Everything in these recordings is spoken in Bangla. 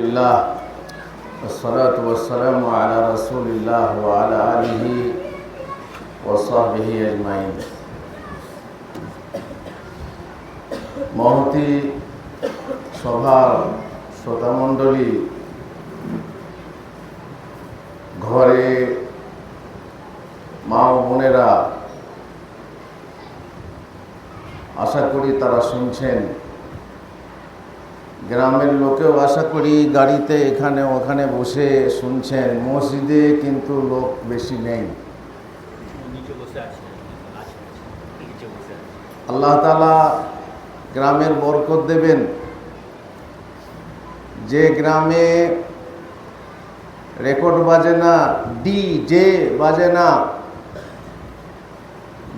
لله والصلاة والسلام على رسول الله وعلى آله وصحبه أجمعين মহতি সভার শ্রোতামণ্ডলী ঘরে মা ও বোনেরা আশা করি তারা শুনছেন গ্রামের লোকেও আশা করি গাড়িতে এখানে ওখানে বসে শুনছেন। মসজিদে কিন্তু লোক বেশি নেই। আল্লাহ তালা গ্রামের বরকত দেবেন। যে গ্রামে রেকর্ড বাজে না ডি জে বাজে না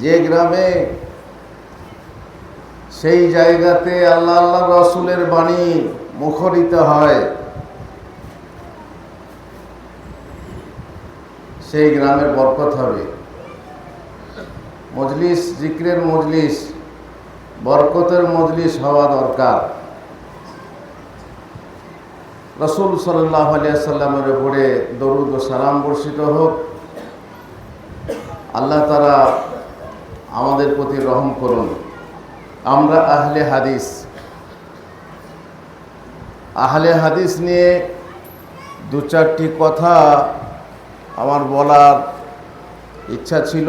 যে গ্রামে সেই জায়গাতে আল্লাহ আল্লাহ রসুলের বাণী মুখরিত হয়। সেই গ্রামের বরকত হবে। মজলিস, জিক্রের মজলিস, বরকতের মজলিস হওয়া দরকার। রসুল সাল্লাহ আলিয়াল্লামের উপরে দরুদ ও সালাম বর্ষিত হোক। আল্লাহ তারা আমাদের প্রতি রহম করুন। আমরা আহলে হাদিস। আহলে হাদিস নিয়ে দু চারটি কথা আমার বলার ইচ্ছা ছিল।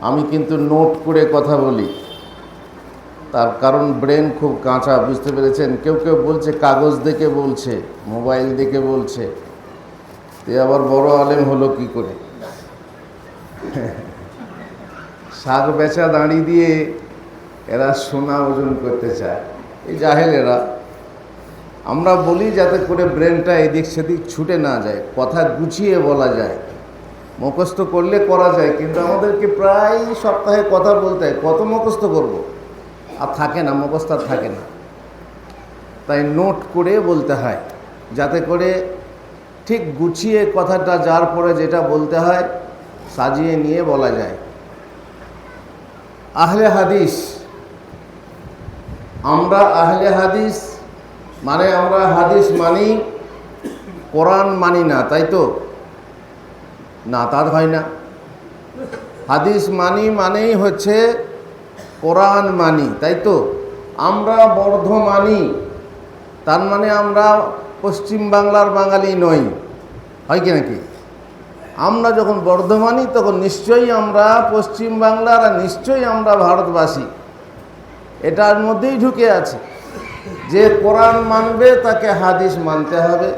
আমি কিন্তু নোট করে কথা বলি। তার কারণ ব্রেন খুব কাঁচা, বুঝতে পেরেছেন? কেউ কেউ বলছে, কাগজ দেখে বলছে, মোবাইল দেখে বলছে। তে আবার বড় আলেম হলো কি করে? শাক বেচা দাঁড়িয়ে দিয়ে এরা সোনা ওজন করতে চায়। এই জাহেলেরা, আমরা বলি যাতে করে ব্রেনটা এদিক সেদিক ছুটে না যায়, কথা গুছিয়ে বলা যায়, মুখস্থ করলে করা যায়, কিন্তু আমাদেরকে প্রায় সপ্তাহে কথা বলতে হয়, কত মুখস্থ করব? আর থাকে না, মুখস্থ আর থাকে না। তাই নোট করে বলতে হয়, যাতে করে ঠিক গুছিয়ে কথাটা যার পরে যেটা বলতে হয়, সাজিয়ে নিয়ে বলা যায়। আহলে হাদিস আমরা আহলে হাদিস মানে আমরা হাদিস মানি, কোরআন মানি না, তাই তো? না তা হয় না। হাদিস মানি মানেই হচ্ছে কোরআন মানি, তাই তো? আমরা বর্ধমানি তার মানে আমরা পশ্চিম বাংলার বাঙালি নই, হয় কি নাকি? আমরা যখন বর্ধমানি, তখন নিশ্চয়ই আমরা পশ্চিম বাংলার আর নিশ্চয়ই আমরা ভারতবাসী। এটার মধ্যেই ঢুকে আছে। যে কোরআন মানবে, তাকে হাদিস মানতে হবে।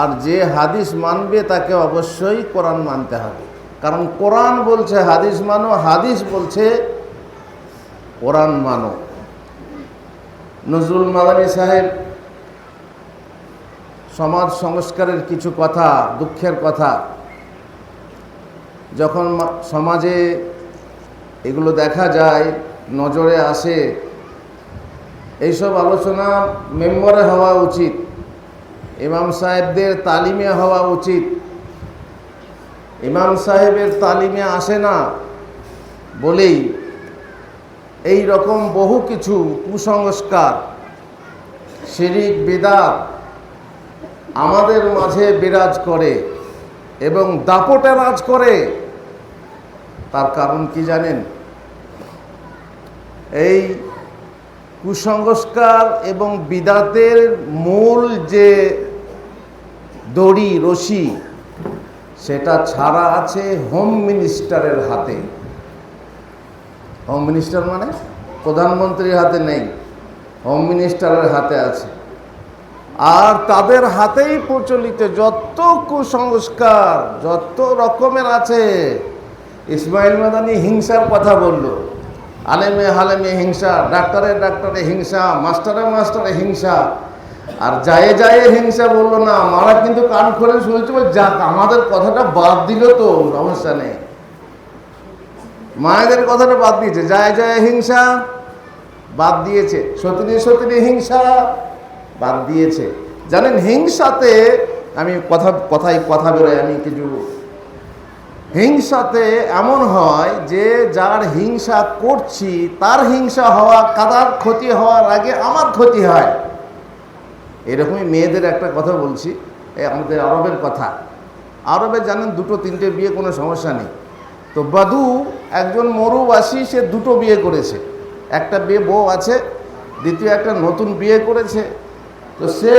আর যে হাদিস মানবে, তাকে অবশ্যই কোরআন মানতে হবে। কারণ কোরআন বলছে হাদিস মানো, হাদিস বলছে কোরআন মানো। নজরুল মাদানী সাহেব, সমাজ সংস্কারের কিছু কথা, দুঃখের কথা, যখন সমাজে এগুলো দেখা যায় নজরে আসে। এইসব আলোচনা মেম্বরে হওয়া উচিত। ইমাম সাহেবদের তালিমে হওয়া উচিত। ইমাম সাহেবের তালিমে আসে না বলেই এই রকম বহু কিছু কুসংস্কার, শিরিক, বিদাত আমাদের মাঝে বিরাজ করে এবং দাপটে রাজ করে। তার কারণ কি জানেন? এই কুসংস্কার এবং বিদাতের মূল যে দড়ি, রশি, সেটা ছাড়া আছে হোম মিনিস্টারের হাতে। হোম মিনিস্টার মানে? প্রধানমন্ত্রীর হাতে নেই, হোম মিনিস্টারের হাতে আছে। আর তাদের হাতেই প্রচলিত যত কুসংস্কার, যত রকমের আছে। ইসমাইল মাদানি হিংসার কথা বলল। আলেমে হালেমে হিংসা, ডাক্তারে ডাক্তারে হিংসা, মাস্টারে মাস্টারে হিংসা। আর যায় যায় হিংসা বলল, না, মারা কিন্তু কান খুলে শুনেছে। যাক, আমাদের কথাটা বাদ দিল তো, সমস্যা নেই। মায়েদের কথাটা বাদ দিয়েছে। যায় যায় হিংসা বাদ দিয়েছে। সতীনী সতীনী হিংসা বাদ দিয়েছে। জানেন, হিংসাতে আমি কথা কথাই কথা বেরোয়, আমি কিছু হিংসাতে এমন হয় যে যার হিংসা করছি, তার হিংসা হওয়া, কাদার ক্ষতি হওয়ার আগে আমার ক্ষতি হয়। এরকমই মেয়েদের একটা কথা বলছি আমাদের আরবের কথা। আরবে জানেন দুটো, তিনটে বিয়ে কোনো সমস্যা নেই। তো বাদু একজন মরুবাসী, সে দুটো বিয়ে করেছে। একটা বিয়ে বউ আছে, দ্বিতীয় একটা নতুন বিয়ে করেছে। তো সে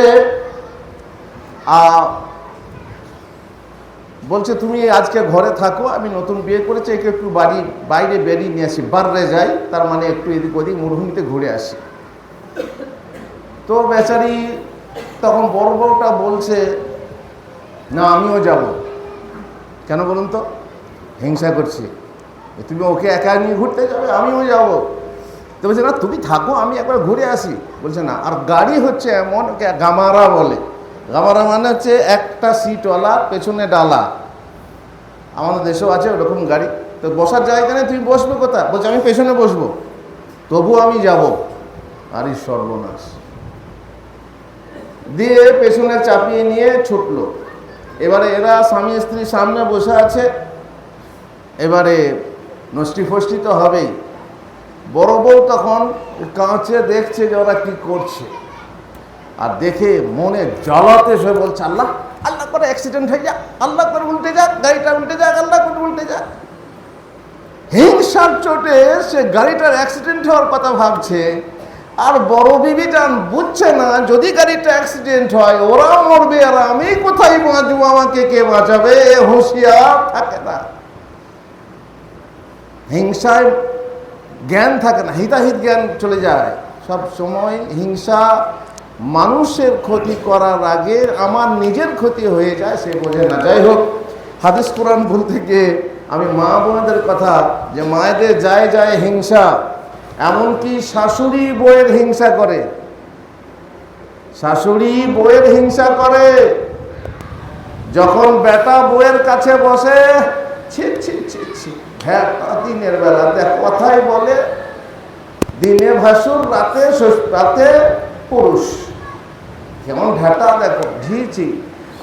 বলছে, তুমি আজকে ঘরে থাকো, আমি নতুন বিয়ে করেছি, একে একটু বাড়ি, বাইরে বেরিয়ে নিয়ে আসি। বাররে যাই, তার মানে একটু এদিক ওদিক মরুভূমিতে ঘুরে আসি। তো বেচারি তখন বড় বড়টা বলছে, না, আমিও যাব। কেন বলুন তো? হিংসা করছি। তুমি ওকে একা নিয়ে ঘুরতে যাবে? আমিও যাব। তো বলছে, না, তুমি থাকো, আমি একবার ঘুরে আসি। বলছে, না, আর গাড়ি হচ্ছে এমন, গামারা বলে। গামারা মানে হচ্ছে একটা সিটওয়ালা, পেছনে ডালা। আমাদের দেশেও আছে ওরকম গাড়ি। তো বসার জায়গা নেই, তুমি বসবে কোথায়? বলছে, আমি পেছনে বসবো। তবু আমি যাব। আরই সর্বনাশ। দিয়ে পেছনে চাপিয়ে নিয়ে ছুটলো। এবারে এরা স্বামী স্ত্রী সামনে বসে আছে। এবারে নষ্টি ফষ্টি তো হবেই। বড় বউ তখন কাঁচে দেখছে যে ওরা কি করছে। আর দেখে মনে জ্বালাতে সে বলছে, আল্লাহ আল্লাহ করে অ্যাক্সিডেন্ট হয়ে যাক, আল্লাহ করে উল্টে যাক, গাড়িটা উল্টে যাক, আল্লাহ করে উল্টে যাক। হিংসার চোটে সে গাড়িটার অ্যাক্সিডেন্ট হওয়ার কথা ভাবছে, আর বড় বিবিটা বুঝছে না, যদি গাড়িটা অ্যাক্সিডেন্ট হয়, ওরা মরবে আর আমি কোথায় বাঁচবো? আমাকে কে বাঁচাবে? হুঁশিয়ার থাকে না। হিংসায় জ্ঞান থাকে না, হিতাহিত জ্ঞান চলে যায়। সব সময় হিংসা মানুষের ক্ষতি করার আগে আমার নিজের ক্ষতি হয়ে যায়, সে বোঝে না। যাই হোক, হাদিস কোরআন বলতে গিয়ে আমি মা বোনদের কথা যে মায়েদের যায় যায় হিংসা, এমনকি শাশুড়ি বইয়ের হিংসা করে। শাশুড়ি বইয়ের হিংসা করে। যখন বেটা বইয়ের কাছে বসে হ্যাঁ দিনের বেলা, দেখ, কথাই বলে, দিনে ভাসুর, রাতে রাতে পুরুষ। কেমন ঘাটা দেখো ঝিছি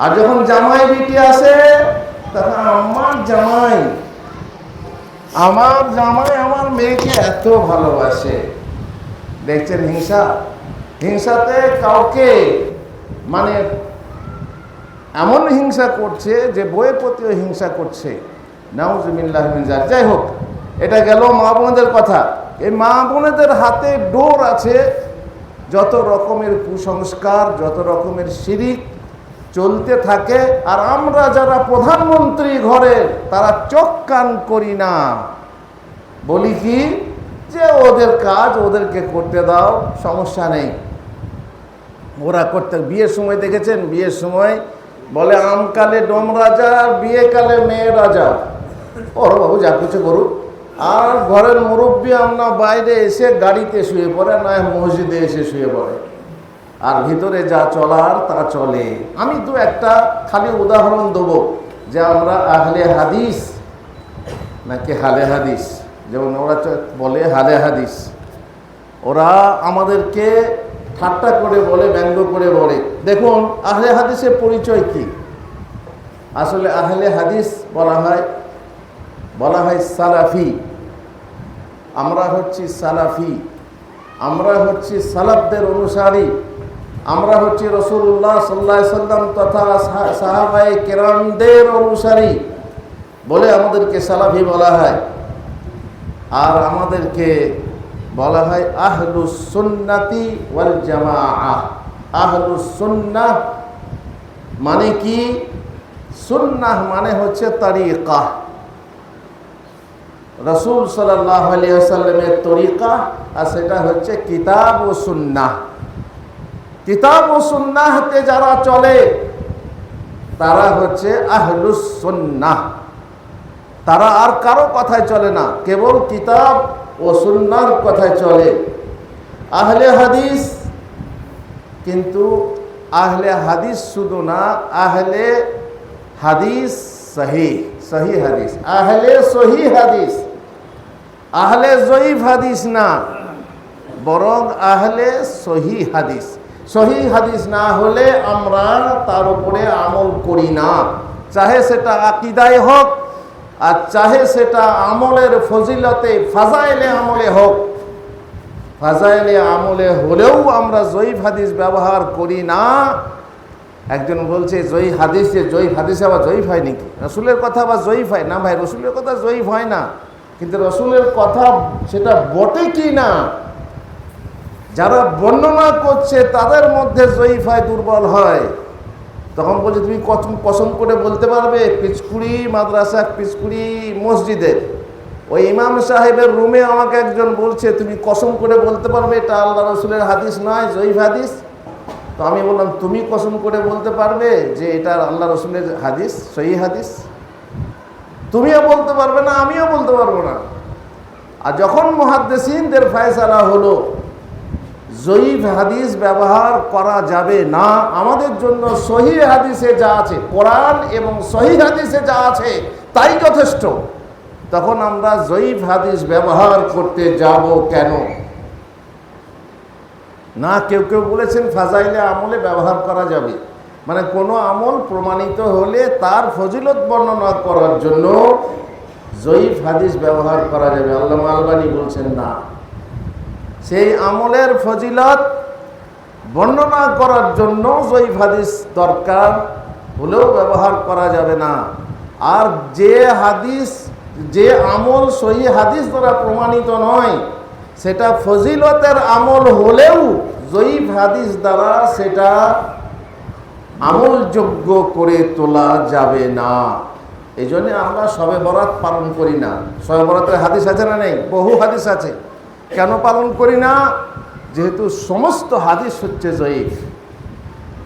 আর যখন জামাই বিটি আসে, তখন আমার জামাই আমার জামাই আমার মেয়েকে এত ভালোবাসে। দেখছেন হিংসা? হিংসাতে কাউকে মানে এমন হিংসা করছে যে বইয়ের প্রতিও হিংসা করছে। নাউজুবিল্লাহ মিন যালিক। যাই হোক, এটা গেল মা বোনদের কথা। এই মা বোনেদের হাতে ডোর আছে যত রকমের কুসংস্কার, যত রকমের শিরিক চলতে থাকে, আর আমরা যারা প্রধানমন্ত্রী ঘরে, তারা চোখ কান করি না। বলি কি? যে ওদের কাজ ওদেরকে করতে দাও, সমস্যা নেই। ওরা করতে, বিয়ের সময় দেখেছেন? বিয়ের সময় বলে, আমকালে ডোম রাজা আর বিয়ে কালে মেয়ে রাজা ওর বাবু যা কিছু করুক। আর ঘরের মুরব্বী আমরা বাইরে এসে গাড়িতে শুয়ে পড়ে, না মসজিদে এসে শুয়ে পড়ে। আর ভিতরে যা চলার তা চলে। আমি তো একটা খালি উদাহরণ দেবো যে আমরা আহলে হাদিস নাকি হালে হাদিস? যেমন ওরা বলে হালে হাদিস। ওরা আমাদেরকে ঠাট্টা করে বলে, ব্যঙ্গ করে বলে। দেখুন, আহলে হাদিসের পরিচয় কি? আসলে আহলে হাদিস বলা হয় বলা হয় সালাফি। আমরা হচ্ছি সালাফি, আমরা হচ্ছি সালাফদের অনুসারী, আমরা হচ্ছি রসুল্লাহ সাল্লাহ সাল্লাম তথা সা- সাহাবায়ে কেরামদের অনুসারী বলে আমাদেরকে সালাফি বলা হয়। আর আমাদেরকে বলা হয় আহলুস সুন্নাতি ওয়াল জামাআহ আহলুস সুন্নাহ মানে কি? সুন্নাহ মানে হচ্ছে তরিকা। রসুল সাল্লাহ আলিয়াল্লামের তরিকা আর সেটা হচ্ছে কিতাব ও সুন্নাহ। কিতাব ও সুন্নাহতে যারা চলে, তারা হচ্ছে আহলুস সুন্নাহ। তারা আর কারও কথায় চলে না, কেবল কিতাব ও সুন্নার কথায় চলে। আহলে হাদিস কিন্তু আহলে হাদিস শুধু না, আহলে হাদিস সহি সহি হাদিস, আহলে সহি হাদিস। আহলে জয়ীফ হাদিস না, বরং আহলে সহি হাদিস। সহি হাদিস না হলে আমরা তার উপরে আমল করি না। চাহে সেটা আকিদায় হোক, আর চাহে সেটা আমলের ফজিলতে ফাজাইলে আমলে হোক। ফাজাইলে আমলে হলেও আমরা জয়ীফ হাদিস ব্যবহার করি না। একজন বলছে জয়ী হাদিস যে জয়ীফ হাদিসে আবার জয়ীফ হয় নাকি? রসুলের কথা আবার জয়ীফ হয়? না ভাই, রসুলের কথা জয়ীফ হয় না। কিন্তু রসুলের কথা সেটা বটে কি না? যারা বর্ণনা করছে তাদের মধ্যে জয়ীফ হয় দুর্বল হয়। তখন বলছে, তুমি কসম করে বলতে পারবে, পিচকুড়ি মাদ্রাসা, পিচকুড়ি মসজিদের ওই ইমাম সাহেবের রুমে আমাকে একজন বলছে, তুমি কসম করে বলতে পারবে, এটা আল্লাহ রসুলের হাদিস নয়, জয়ীফ হাদিস। তো আমি বললাম, তুমি কসম করে বলতে পারবে যে এটা আল্লাহ রসুলের হাদিস, সহি হাদিস? তুমিও বলতে পারবে না না আর যখন মহাদ্দেসিনদের ফয়সালা হলো, জয়ীফ হাদিস ব্যবহার করা যাবে না। আমাদের জন্য সহি হাদিসে যা আছে, কোরআন এবং সহি হাদিসে যা আছে, তাই যথেষ্ট। তখন আমরা জয়ীফ হাদিস ব্যবহার করতে যাব কেন? না, কেউ কেউ বলেছেন ফাজাইলে আমলে ব্যবহার করা যাবে। মানে কোনো আমল প্রমাণিত হলে তার ফজিলত বর্ণনা করার জন্য জয়ীফ হাদিস ব্যবহার করা যাবে। আল্লাহ আলবানি বলছেন, না। সেই আমলের ফজিলত বর্ণনা করার জন্য জয়ীফ হাদিস দরকার, হলেও ব্যবহার করা যাবে না। আর যে হাদিস, যে আমল সহি হাদিস দ্বারা প্রমাণিত নয়, সেটা ফজিলতের আমল হলেও জয়ীফ হাদিস দ্বারা সেটা আমলযোগ্য করে তোলা যাবে না। এই জন্যে আমরা সবে বরাত পালন করি না। সবে বরাতের হাদিস আছে না নেই? বহু হাদিস আছে। কেন পালন করি না? যেহেতু সমস্ত হাদিস হচ্ছে জয়ীফ।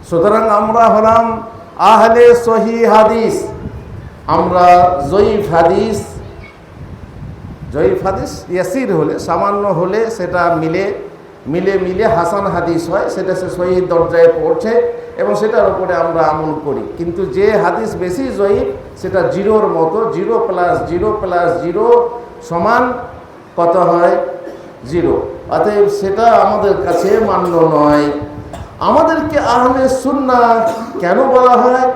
সুতরাং আমরা হলাম আহলে সহি হাদিস। আমরা জয়ীফ হাদিস জয়ীফ হাদিস ইয়াসির হলে, সামান্য হলে সেটা মিলে মিলে মিলে হাসান হাদিস হয়, সেটা সে সহি দরজায় পড়ছে এবং সেটার উপরে আমরা আমল করি। কিন্তু যে হাদিস বেশি জয়ীফ, সেটা জিরোর মতো, zero plus zero plus zero সমান কত হয়? জিরো। অতএব সেটা আমাদের কাছে মান্য নয়। আমাদেরকে আহলে সুন্না কেন বলা হয়?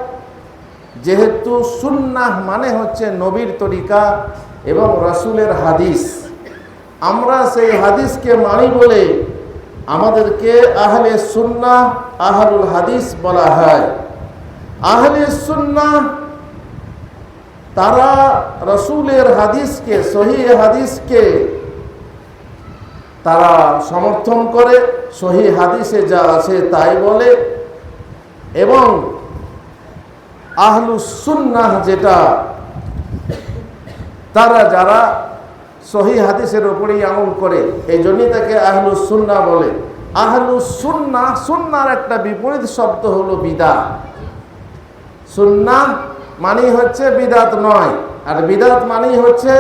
যেহেতু সুন্নাহ মানে হচ্ছে নবীর তরিকা এবং রাসূলের হাদিস। আমরা সেই হাদিসকে মানি বলে আমাদেরকে আহলে সুন্নাহ আহলুল হাদিস বলা হয়। আহলে সুন্নাহ তারা রসুলের হাদিসকে সহি হাদিসকে তারা সমর্থন করে সহি হাদিসে যা আছে তাই বলে এবং আহলুসুন্নাহ যেটা, তারা যারা সহি হাদিসের উপরেই আমল করে। এই জন্যই তাকে আহলুসুন্না বলে। আহলুসুন্না সুন্নার একটা বিপরীত শব্দ হলো বিদা সুন্না মানেই হচ্ছে বিদাত নয়, আর বিদাত মানেই হচ্ছে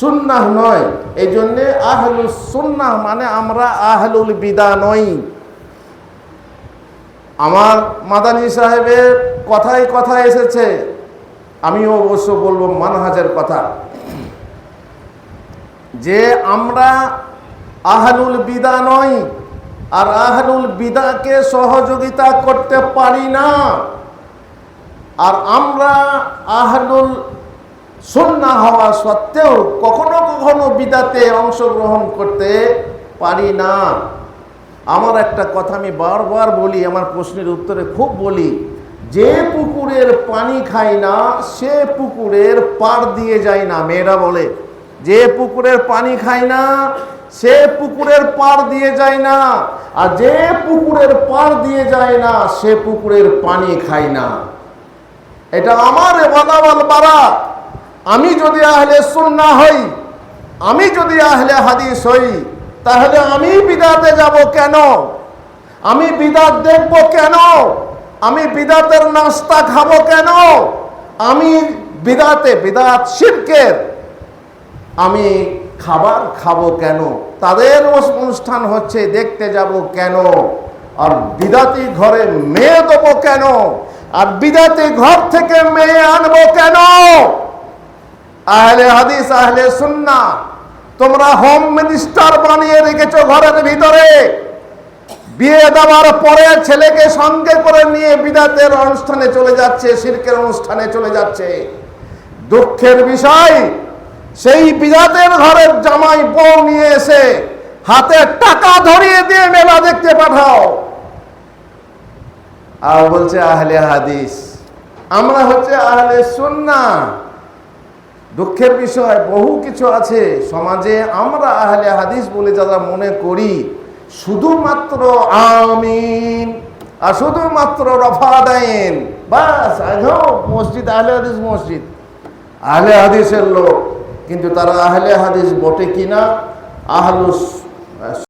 সুন্নাহ নয়। এই জন্যে আহলুল সুন্নাহ মানে আমরা আহলুল বিদা নই। আমার মাদানী সাহেবের কথাই কথা এসেছে, আমিও অবশ্য বলব মানহাজের কথা। যে আমরা আহলুল বিদা নই, আর আহলুল বিদাকে সহযোগিতা করতে পারি না। আর আমরা আহলুল সুন্না হওয়া সত্ত্বেও কখনো কখনো বিদাতে অংশগ্রহণ করতে পারি না। আমার একটা কথা আমি বারবার বলি, আমার প্রশ্নের উত্তরে খুব বলি, যে পুকুরের পানি খায় না, সে পুকুরের পার দিয়ে যায় না, মেয়েরা বলে। যে পুকুরের পানি খায় না, সে পুকুরের পার দিয়ে যায় না। আর যে পুকুরের পার দিয়ে যায় না, সে পুকুরের পানি খায় না। এটা আমার বলাবল বাড়া আমি যদি আহলে সুন্না হই, আমি যদি আহলে হাদিস হই, তাহলে আমি বিদাতে যাব কেন? আমি বিদাত দেখব কেন? আমি বিদাতের নাস্তা খাব কেন? আমি বিদাতে, বিদাত শিরকের আমি খাবার খাব কেন? তাদের অনুষ্ঠান হচ্ছে দেখতে যাব কেন? আর বিদাতি ঘরে মেয়ে দেবো কেন? আর বিদাতি ঘর থেকে মেয়ে আনব কেন? আহলে হাদিস, আহলে সুন্না, তোমরা হোম মিনিস্টার বানিয়ে রেখেছো ঘরের ভিতরে। বিয়ে দেওয়ার পরে ছেলেকে সঙ্গে করে নিয়ে বিদাতের অনুষ্ঠানে চলে যাচ্ছে, শিরকের অনুষ্ঠানে চলে যাচ্ছে। দুঃখের বিষয় সেই বিদাতের ঘরের জামাই বউ নিয়ে এসে হাতে টাকা ধরিয়ে দিয়ে মেলা দেখতে পাঠাও। আর বলছে, আহলে হাদিস, আমরা হচ্ছে আহলে সুন্না। দুঃখের বিষয়, বহু কিছু আছে। সমাজে আমরা আহলে হাদিস বলে যারা মনে করি, শুধুমাত্র আমিন আর শুধুমাত্র রফা রফাদাইন বাস মসজিদ, আহলে হাদিস মসজিদ। আহলে হাদিসের লোক কিন্তু তারা আহলে হাদিস বটে কিনা? আহলুস